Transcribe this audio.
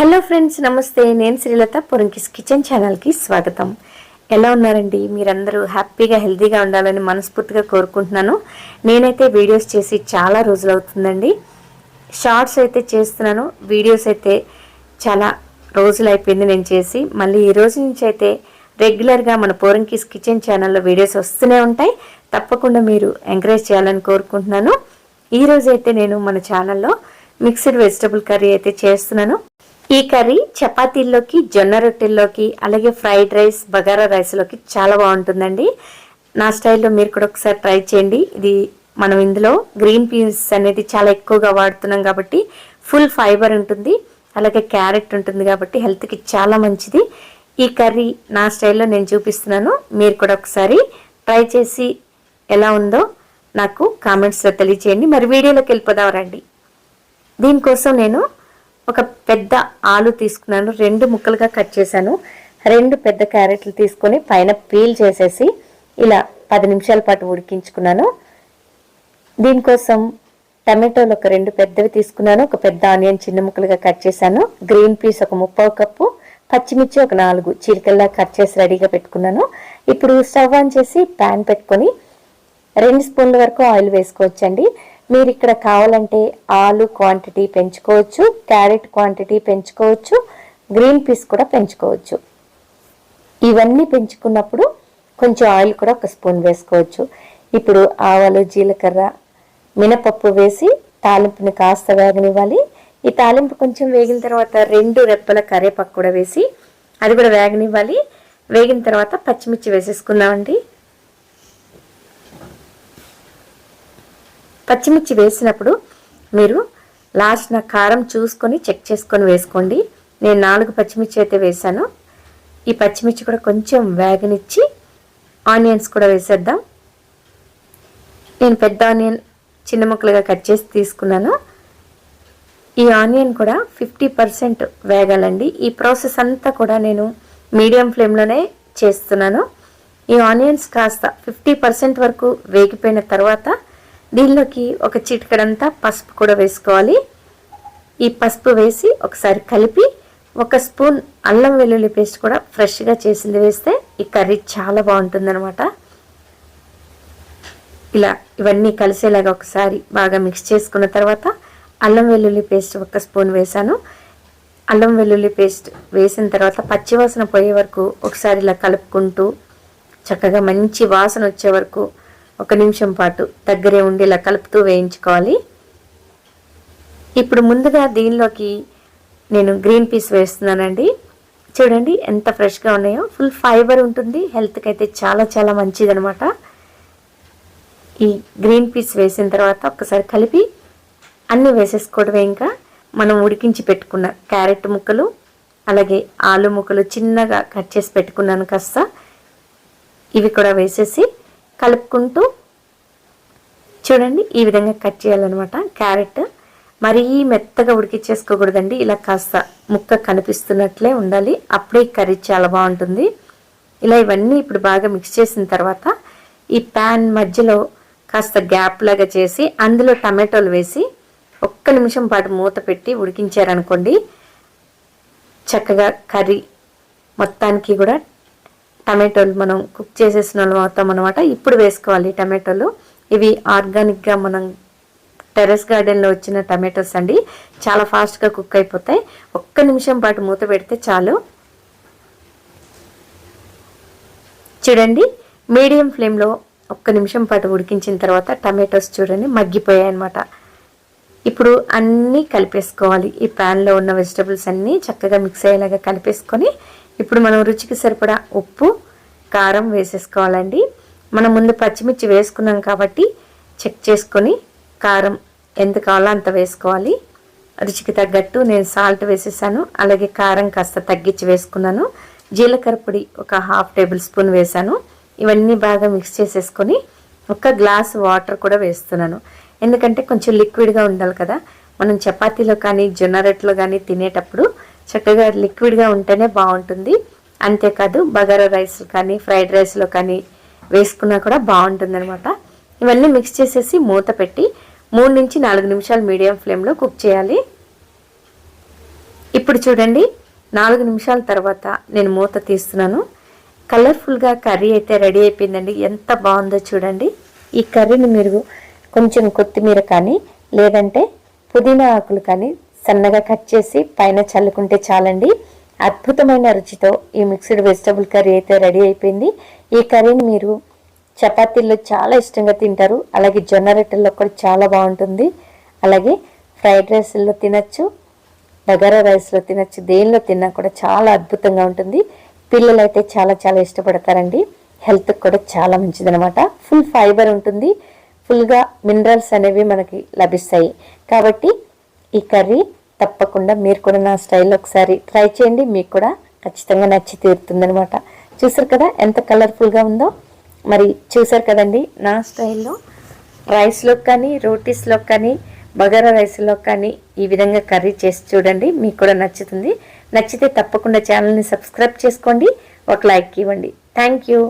Hello friends నమస్తే. నేను Srilatha Porankis kitchen ఛానల్కి స్వాగతం. ఎలా ఉన్నారండి? మీరందరూ హ్యాపీగా హెల్తీగా ఉండాలని మనస్ఫూర్తిగా కోరుకుంటున్నాను. నేనైతే వీడియోస్ చేసి చాలా రోజులు అవుతుందండి. షార్ట్స్ అయితే చేస్తున్నాను వీడియోస్ అయితే చాలా రోజులు అయిపోయింది నేను చేసి. మళ్ళీ ఈ రోజు నుంచి అయితే రెగ్యులర్గా మన పోరంకిస్ కిచెన్ ఛానల్లో వీడియోస్ వస్తూనే ఉంటాయి. తప్పకుండా మీరు ఎంకరేజ్ చేయాలని కోరుకుంటున్నాను. ఈ నేను మన ఛానల్లో మిక్స్డ్ వెజిటబుల్ కర్రీ అయితే చేస్తున్నాను. ఈ కర్రీ చపాతీల్లోకి జొన్న రొట్టెల్లోకి అలాగే ఫ్రైడ్ రైస్ బగారా రైస్లోకి చాలా బాగుంటుందండి. నా స్టైల్లో మీరు కూడా ఒకసారి ట్రై చేయండి. ఇది మనం ఇందులో గ్రీన్ పీస్ అనేది చాలా ఎక్కువగా వాడుతున్నాం కాబట్టి ఫుల్ ఫైబర్ ఉంటుంది. అలాగే క్యారెట్ ఉంటుంది కాబట్టి హెల్త్కి చాలా మంచిది. ఈ కర్రీ నా స్టైల్లో నేను చూపిస్తున్నాను. మీరు కూడా ఒకసారి ట్రై చేసి ఎలా ఉందో నాకు కామెంట్స్లో తెలియచేయండి. మరి వీడియోలోకి వెళ్ళిపోదాం రండి. దీనికోసం నేను ఒక పెద్ద ఆలు తీసుకున్నాను. రెండు ముక్కలుగా కట్ చేశాను. రెండు పెద్ద క్యారెట్లు తీసుకొని పైన పీల్ చేసేసి ఇలా పది నిమిషాల పాటు ఉడికించుకున్నాను. దీనికోసం టమాటోలు ఒక రెండు పెద్దవి తీసుకున్నాను. ఒక పెద్ద ఆనియన్ చిన్న ముక్కలుగా కట్ చేశాను. గ్రీన్ పీస్ ఒక ముప్పావు కప్పు పచ్చిమిర్చి ఒక నాలుగు చిరికల్లా కట్ చేసి రెడీగా పెట్టుకున్నాను. ఇప్పుడు స్టవ్ ఆన్ చేసి ప్యాన్ పెట్టుకొని రెండు స్పూన్ల వరకు ఆయిల్ వేసుకోవచ్చండి. మీరు ఇక్కడ కావాలంటే ఆలు క్వాంటిటీ పెంచుకోవచ్చు క్యారెట్ క్వాంటిటీ పెంచుకోవచ్చు గ్రీన్ పీస్ కూడా పెంచుకోవచ్చు. ఇవన్నీ పెంచుకున్నప్పుడు కొంచెం ఆయిల్ కూడా ఒక స్పూన్ వేసుకోవచ్చు. ఇప్పుడు ఆవాలు జీలకర్ర మినపప్పు వేసి తాలింపుని కాస్త వేగనివ్వాలి. ఈ తాలింపు కొంచెం వేగిన తర్వాత రెండు రెప్పల కరేపాకు కూడా వేసి అది కూడా వేగనివ్వాలి. వేగిన తర్వాత పచ్చిమిర్చి వేసేసుకుందామండి. పచ్చిమిర్చి వేసినప్పుడు మీరు లాస్ట్ నా కారం చూసుకొని చెక్ చేసుకొని వేసుకోండి. నేను నాలుగు పచ్చిమిర్చి అయితే వేసాను ఈ పచ్చిమిర్చి కూడా కొంచెం వేగనిచ్చి ఆనియన్స్ కూడా వేసేద్దాం. నేను పెద్ద ఆనియన్ చిన్న ముక్కలుగా కట్ చేసి తీసుకున్నాను. ఈ ఆనియన్ కూడా ఫిఫ్టీ పర్సెంట్ వేగాలండి. ఈ ప్రాసెస్ అంతా కూడా నేను మీడియం ఫ్లేమ్లోనే చేస్తున్నాను. ఈ ఆనియన్స్ కాస్త ఫిఫ్టీ పర్సెంట్ వరకు వేగిపోయిన తర్వాత దీనిలోకి ఒక చిటికడంతా పసుపు కూడా వేసుకోవాలి. ఈ పసుపు వేసి ఒకసారి కలిపి ఒక స్పూన్ అల్లం వెల్లుల్లి పేస్ట్ కూడా ఫ్రెష్గా చేసింది వేస్తే ఈ కర్రీ చాలా బాగుంటుందన్నమాట. ఇలా ఇవన్నీ కలిసేలాగా ఒకసారి బాగా మిక్స్ చేసుకున్న తర్వాత అల్లం వెల్లుల్లి పేస్ట్ ఒక స్పూన్ వేసాను అల్లం వెల్లుల్లి పేస్ట్ వేసిన తర్వాత పచ్చివాసన పోయే వరకు ఒకసారి ఇలా కలుపుకుంటూ చక్కగా మంచి వాసన వచ్చే వరకు ఒక నిమిషం పాటు దగ్గరే ఉండేలా కలుపుతూ వేయించుకోవాలి. ఇప్పుడు ముందుగా దీనిలోకి నేను గ్రీన్ పీస్ వేస్తున్నానండి. చూడండి ఎంత ఫ్రెష్గా ఉన్నాయో. ఫుల్ ఫైబర్ ఉంటుంది. హెల్త్కి అయితే చాలా చాలా మంచిదనమాట ఈ గ్రీన్ పీస్ వేసిన తర్వాత ఒకసారి కలిపి అన్నీ వేసేసుకోవడమే ఇంకా. మనం ఉడికించి పెట్టుకున్న క్యారెట్ ముక్కలు అలాగే ఆలు ముక్కలు చిన్నగా కట్ చేసి పెట్టుకున్నాను కాస్త. ఇవి కూడా వేసేసి కలుపుకుంటూ చూడండి ఈ విధంగా కట్ చేయాలన్నమాట క్యారెట్. మరీ మెత్తగా ఉడికిచ్చేసుకోకూడదండి ఇలా కాస్త ముక్క కనిపిస్తున్నట్లే ఉండాలి. అప్పుడే కర్రీ చాలా బాగుంటుంది. ఇలా ఇవన్నీ ఇప్పుడు బాగా మిక్స్ చేసిన తర్వాత ఈ ప్యాన్ మధ్యలో కాస్త గ్యాప్ లాగా చేసి అందులో టమాటోలు వేసి ఒక్క నిమిషం పాటు మూత పెట్టి ఉడికించారనుకోండి చక్కగా కర్రీ మొత్తానికి కూడా టమాటోలు మనం కుక్ చేసేసిన వాళ్ళు అనమాట ఇప్పుడు వేసుకోవాలి టమాటోలు. ఇవి ఆర్గానిక్గా మనం టెర్రస్ గార్డెన్లో వచ్చిన టమాటోస్ అండి. చాలా ఫాస్ట్గా కుక్ అయిపోతాయి. ఒక్క నిమిషం పాటు మూత పెడితే చాలు. చూడండి మీడియం ఫ్లేమ్లో ఒక్క నిమిషం పాటు ఉడికించిన తర్వాత టమాటోస్ చూడండి మగ్గిపోయాయి అనమాట ఇప్పుడు అన్నీ కలిపేసుకోవాలి. ఈ ప్యాన్లో ఉన్న వెజిటబుల్స్ అన్నీ చక్కగా మిక్స్ అయ్యేలాగా కలిపేసుకొని ఇప్పుడు మనం రుచికి సరిపడా ఉప్పు కారం వేసేసుకోవాలండి. మనం ముందు పచ్చిమిర్చి వేసుకున్నాం కాబట్టి చెక్ చేసుకొని కారం ఎంత కావాలో అంత వేసుకోవాలి. రుచికి తగ్గట్టు నేను సాల్ట్ వేసేసాను అలాగే కారం కాస్త తగ్గించి వేసుకున్నాను. జీలకర్ర పొడి ఒక హాఫ్ టేబుల్ స్పూన్ వేసాను. ఇవన్నీ బాగా మిక్స్ చేసేసుకొని ఒక గ్లాస్ వాటర్ కూడా వేస్తున్నాను. ఎందుకంటే కొంచెం లిక్విడ్గా ఉండాలి కదా. మనం చపాతీలో కానీ జొన్న రొట్టెలో కానీ తినేటప్పుడు చక్కగా లిక్విడ్గా ఉంటేనే బాగుంటుంది. అంతేకాదు బగారా రైస్ కానీ ఫ్రైడ్ రైస్లో కానీ వేసుకున్నా కూడా బాగుంటుంది అనమాట ఇవన్నీ మిక్స్ చేసేసి మూత పెట్టి మూడు నుంచి నాలుగు నిమిషాలు మీడియం ఫ్లేమ్లో కుక్ చేయాలి. ఇప్పుడు చూడండి నాలుగు నిమిషాల తర్వాత నేను మూత తీస్తున్నాను. కలర్ఫుల్గా కర్రీ అయితే రెడీ అయిపోయిందండి. ఎంత బాగుందో చూడండి. ఈ కర్రీని మీరు కొంచెం కొత్తిమీర కానీ లేదంటే పుదీనా ఆకులు కానీ సన్నగా కట్ చేసి పైన చల్లుకుంటే చాలండి. అద్భుతమైన రుచితో ఈ మిక్స్డ్ వెజిటబుల్ కర్రీ అయితే రెడీ అయిపోయింది. ఈ కర్రీని మీరు చపాతీల్లో చాలా ఇష్టంగా తింటారు. అలాగే జొన్న రొట్టెల్లో కూడా చాలా బాగుంటుంది. అలాగే ఫ్రైడ్ రైస్లో తినచ్చు బగారా రైస్లో తినచ్చు దేనిలో తిన్నా కూడా చాలా అద్భుతంగా ఉంటుంది. పిల్లలు అయితే చాలా చాలా ఇష్టపడతారండి. హెల్త్కి కూడా చాలా మంచిదనమాట ఫుల్ ఫైబర్ ఉంటుంది. ఫుల్గా మినరల్స్ అనేవి మనకి లభిస్తాయి. కాబట్టి ఈ కర్రీ తప్పకుండా మీరు కూడా నా స్టైల్ ఒకసారి ట్రై చేయండి. మీకు కూడా ఖచ్చితంగా నచ్చి తీరుతుందనమాట చూసారు కదా ఎంత కలర్ఫుల్గా ఉందో? మరి చూసారు కదండి నా స్టైల్లో రైస్లో కానీ రోటీస్లో కానీ బగారా రైస్లో కానీ ఈ విధంగా కర్రీ చేసి చూడండి. మీకు కూడా నచ్చుతుంది. నచ్చితే తప్పకుండా ఛానల్ని సబ్స్క్రైబ్ చేసుకోండి. ఒక లైక్ ఇవ్వండి. Thank you